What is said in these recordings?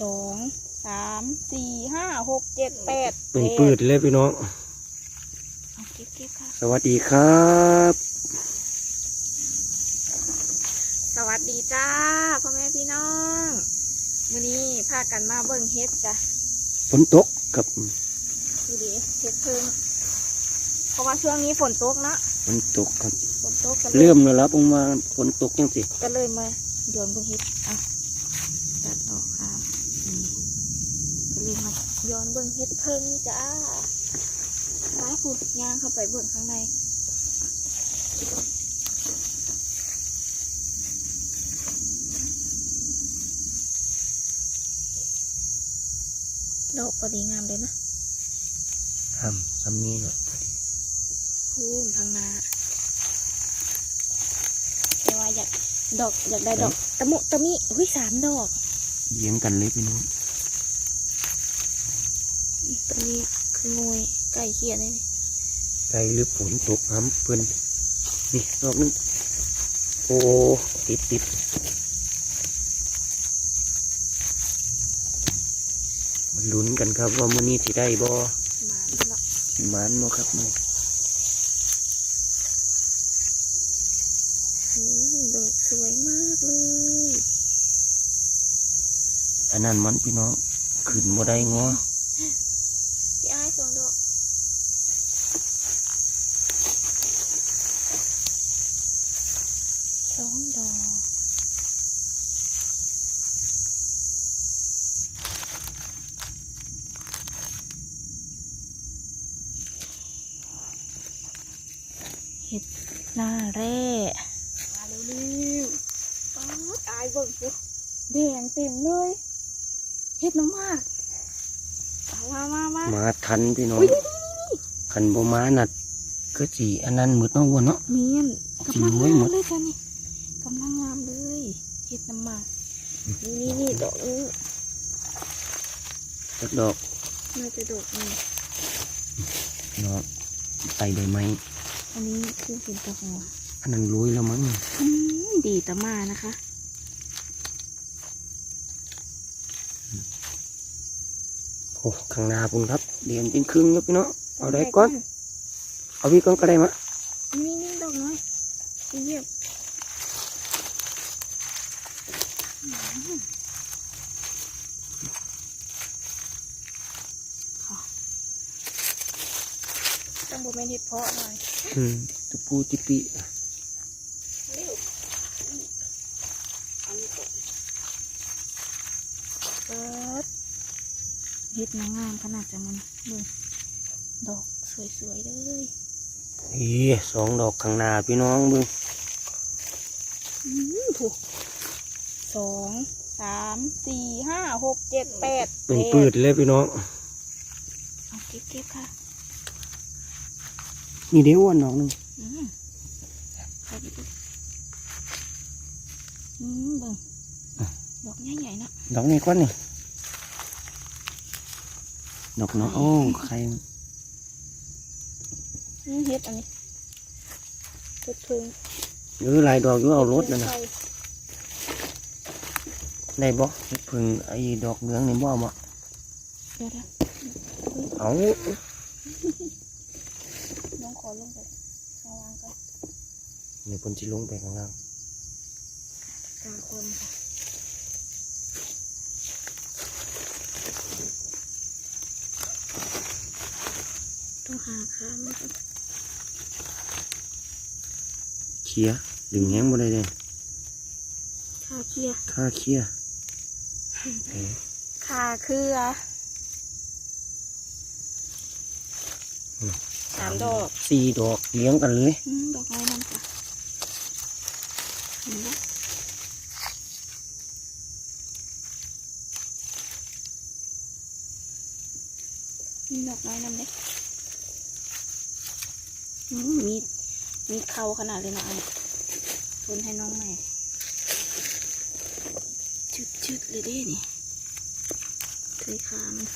สองสามสี่ห้าหกเจ็ดแปดเป็นปืดเลยพี่น้อง เอาเก็บเก็บค่ะ สวัสดีครับ สวัสดีจ้าพ่อแม่พี่น้องวันนี้พากันมาเบิ่งเฮ็ดจ้ะฝนตกกับดูดิเฮ็ดเพิ่งเพราะว่าช่วงนี้ฝนตกเนาะฝนตกครับฝนตกกันเริ่มแล้วครับผมว่าฝนตกยังสิก็เลยมาโยนเบิ่งเฮ็ดอะตัดออกครับนี่ก็เล ยมาโยนเบิ่งเฮ็ดเพิ่งจ้าซ้ายผูดย่างเข้าไปเบิ่งข้างในดอกพอดีงามเลยนะทำทำนี้เนาะพูนทางนาแต่ว่าอยากดอกอยากได้ดอกตะมุตะมิอุ้ยสามดอก เยียงกันเลยพี่น้อง ตัวนี้คืองวยไก่เขียนเลยนี่ไกลหรือฝนตกน้ำเพื่อนนี่รอบนึงโอ้ติดติดมันลุ้นกันครับว่ามื้อนี้สิได้บ่มาแล้วเนาะสิหมานบ่ครับมื้อโอ้ดอกสวยมากเลย อันนั้นมันพี่น้องขึ้นบ่ได้งอ พี่อ้ายสองดอกสองดอก เห็ดหน้าแร่มาเร็วๆป๊าดอายเบิ่งสิแดงเต็มเลยเห็ดน้ำมากเอามามามามาทันพี่น้องอุ้ยคันบ่มานัดก็สิอันนั้นมืดเนาะวัวเนาะ เมียนจริงกำลังเว้ยงาหมมดเลยจ้ะนี่กำลังงามเลยเห็ดน้ำหมากนี่นี่นี่ดอกนี้จักดอกน่าจะดอกนี่พี่น้องใส่ได้ไหม อันนี้คือเป็นตะหัวอันนั้นลุยแล้วมั้งอืมดีตะมานะคะโอ้ข้างหน้าพุ่นครับเดียนเป็นครึ่งแล้วพี่น้องเอาได้ก่อน เอาพี่ก่อนก็ได้มะนี่นี่ดอกน้อยเยี่ยมค่ะต้องบ แมนเห็ดเพาะหน่อยอืมตุปูติปิเร็วอันนี้ก่อนเปิดเฮ็ดนางงามขนาดจะมันเบิ่งดอกสวยๆเลยอีสองดอกข้างหน้าพี่น้องเบึงอืมถูกสองสามสี่ห้าหกเจ็ดแปดเป็นปืดเลยพี่น้อง เอาเก็บเก็บค่ะ นี่เดี๋ยวอ้วนดอกหนึงอืมเอาไปดูอืมเบิ่งดอกใหญ่ๆเนาะดอกนี้ก่อนนี่ ดอกเนาะโอ้ใครอืมเฮ็ดอันนี้เฮ็ดเพิ่งหรือหลายดอกอยู่เอารถนั่นนะใส่ได้บ่เฮ็ดเพึ่งไอ้ดอกเหลืองนี่บ่เอาบ่เดี๋ยวนะเอาน้ องขอลงไปข้างล่างก่อนเดี๋ยวเพิ่นสิลงไปข้างล่างกลางคนค่ะต้องหาค้ามันก่อนเคลียร์ดึงแห้งบ่ได้เลยค่าเคลียร์ค่าเคลียร์เอ้ยค่าเครือามดอกสี่ดอกเลี้ยงกันเลยอืมดอกไม้นั่นค่ะเห็นไหมมีดอกไม้นั่นเด้อืมมีมีเขาขนาดเลยนะไอ้ทุนให้น้องใหม่ชุดๆเลยเด้นี่เคยคามัน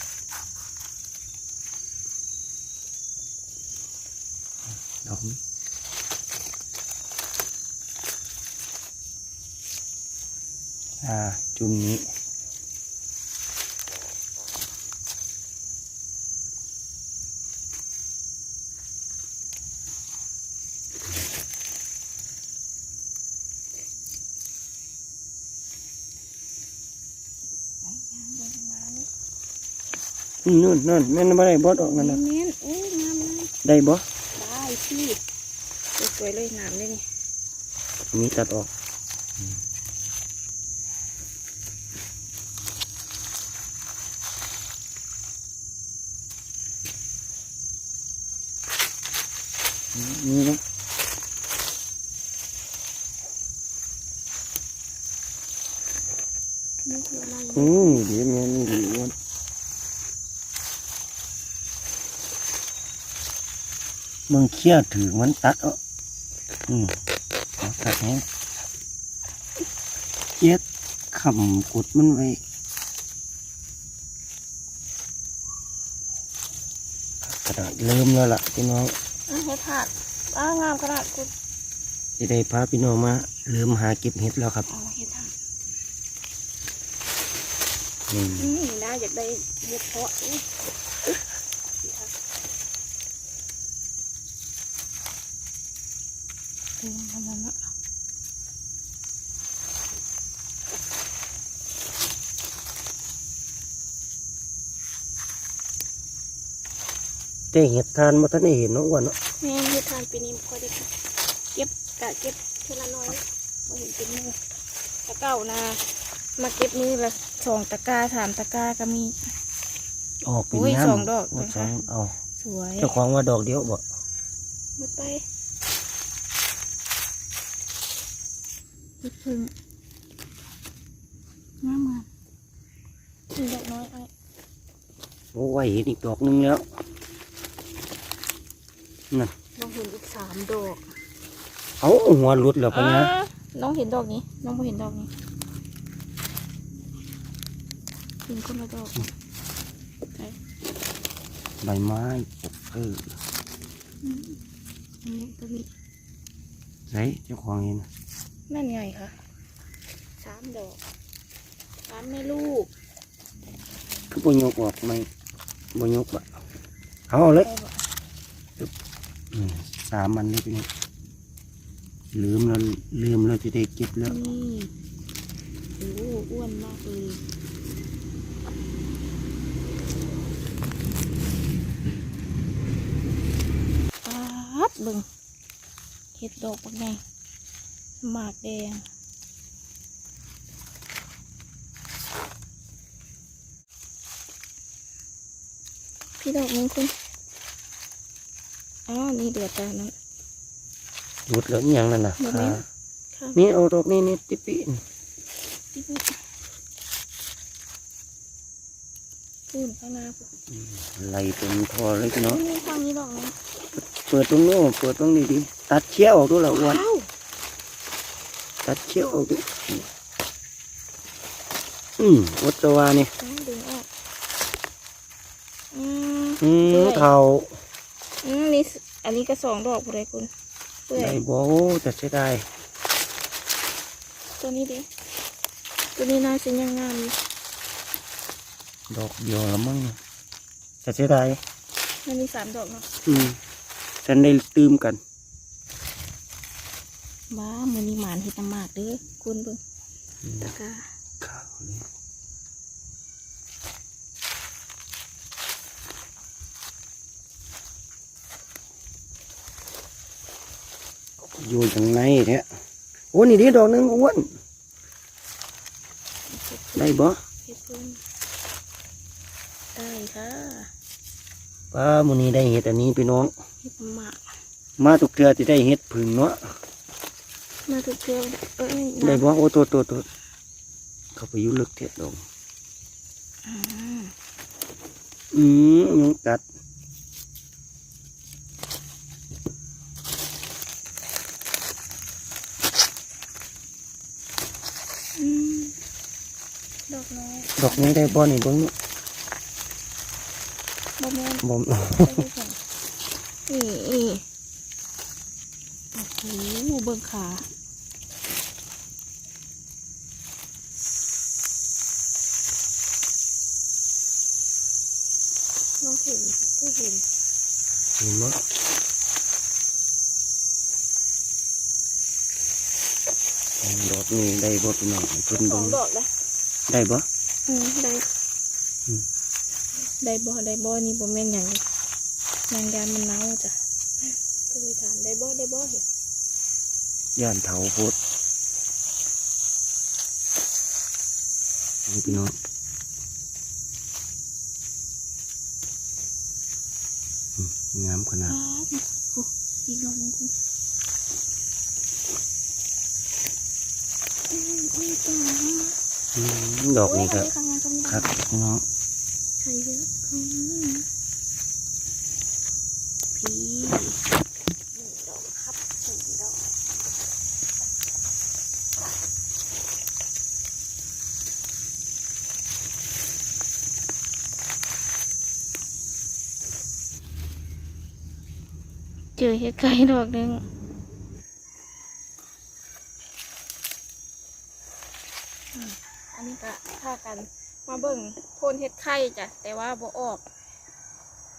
ống à chùm nhị นู่นนู่นแม่นบ่ได้บ่ดอกนั่นน่ะได้บ่ ได้พี่สวยๆเลยน้ำเลยนี่มีตัดออกนี่นะนี่คืออะไรอืมเดี๋ยวแม่นี่ดี อ้วนมึงเคี้ยถือมันตัดเอะอืมเอาตัดแห้งเคี้ยขำกดมันไว้กระดาษเริ่มแล้วล่ะพี่น้องอะเฮ็ดถาดอ้างามขนาดคุณจะได้พาพี่น้องมาเริ่มหาเก็บเห็ดแล้วครับเอาเฮ็ดถาดนี่อืมน่าอยากได้เฮ็ดเพาะ อุ๊ยเออทำนั้นละแต่เห็ดทานมาท่านได้เห็นเน้องอ้วนเนาะแม่เฮ็ดทานปีนี้บ่ค่อยได้เก็บกะเก็บเทอละน้อยบ่เห็นเป็นมือตะเก้านามาเก็บมือละสองตะกร้าสามตะกร้าก็มี ออกเป็นอุ้ยน้ำสองดอกโสนะคะองเอาสวยเจ้าของว่าดอกเดียวบ่มาไป ยึดพึ่งงามงามอีกดอกน้อยไอ้โอ้ยเห็นอีกดอกหนึงแล้วนั่นน้องเห็นอีกสามดอกเอาหัวหลุดแล้วปะเนี่ยอ่าน้องเห็นดอกนี้ น้องไม่เห็นดอกนี้เห็นคนละดอกไหนใบไม้เอออืมอันนี้ตัวนี้ไหนเจ้าของเห็น นั่นไงคะสามดอกสามแม่ลูกคือบ่ยกออกไหมบ่ยกบะเอาเลยได้บ่อืมสามมันเลยพี่น้องลืมแล้วลืมแล้วจะได้เก็บแล้วนี่โอ้อ้วนมากเลยปัดเบิ่งเห็ดดอกปักไง หมากแดง พี่ดอกนึงคุณอ๋อนี่เดือดตานั้นหลุดแล้วอหย่างนั้นน่ะบ่แม่นค่ะค่ะนี่เอาดอกนี้นี่ติปีนพี่พูดพูดข้างหน้าพูดไหลเป็นทอเลยพี่น้องนี่ฟังนี้ดอกนึงเปิดตรงโน้นเปิดตรงนี้ดิตัดเชี่ยวออกด้วยละอ้วนว้าว ตัดเชี่ยวออกด้วยอืมวัตวานี่น้องดึงออกอืมอืมเปื่อยเท่าอืมนี่สอันนี้ก็สองดอกพูดเลยคุณเปื่อยได้บ่แต่เสียดายตัวนี้ดิตัวนี้น่าจะยังงามอยู่ดอกเดียวละมั้งแต่เสียดายมันมีสามดอกเนาะอืมฉันได้ตืมกัน ว้ามันนี่หมานเห็ดน้ำหมากเด้อคุณเบิ่งตะกร้าข้าวนี่อยู่อย่างไรเนี่ยโอ้นี่ดิดอกหนึงอ้วนได้บ่เห็ดพึ่งได้ค่ะป้ามื้อนี้ได้เห็ดอันนี้พี่น้องเห็ดน้ำหมากมาทุกเทื่อที่ได้เห็ดผึ่งเนาะ มาถูกเที่ยวเอ้ยได้น้ำบ่โอ้ตัวตัวตัวเข้าไปอยู่ลึกเท็ดดงอืมอืมยังกัดอืมดอกน้อยดอกนี้ได้บ่นี่เบิ่งเนาะบ่แม่นบ่ไปที่สองนี่นี่โอ้โห เบิ่งขาน้องเห็นก็เห็นเห็นบ่ดอกนี้ได้บ่พี่น้องให้เพิ่นสอเบิ่งงดอกเลยได้บ่อืมได้อืมได้บ่ได้บ่นี่บ่แม่นหยังเลยนางยานมันเน่าจ้ะก็เลยถามได้บ่ได้บ่เหรอ ย่านเถาโพดนี่พี่น้องงามขนาดอ้าวโอ้อีกดอกหนึงคุณอืมอืมจ้าอืมดอกนี้ก็โยทำไมทำไมครับพี่น้องใครเยอะอืมพี่หนึ่งดอกครับหนึ่งดอก เจอเห็ดไก่ดอกหนึ่งอืมอันนี้ก็พากันมาเบิ่งโพนเห็ดไข่จ้ะ แต่ว่าบ่ออก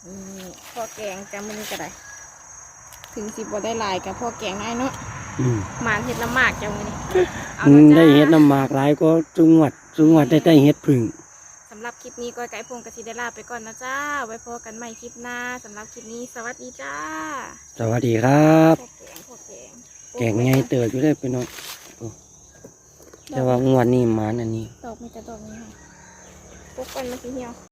นี่พ่อแกงจำมันนี้ก็ได้ ถึงสิบ่ได้หลายกับพ่อแกงน้อยเนาะอืมหมานเห็ดละหมากจังมันนี้เอาอืละมจ้า ได้เห็ดน้ำหมากหลายก็จุงหวัดจุงหวัดได้ได้เห็ดผึ่งสำหรับคลิปนี้ก้อยไก่พงกะทิได้ลาไปก่อนนะจ้า ไว้พบกันใหม่คลิปหน้าสำหรับคลิปนี้สวัสดีจ้าสวัสดีครับพ่อแกงพ่อแกงแกงไงเติบอยู่ได้พี่น้องโอ้แต่ว่างวดนี้หมานอันนี้ ดอกมีแต่ดอกนี้ค่ะปุ๊บกันมาสิเหี่ยว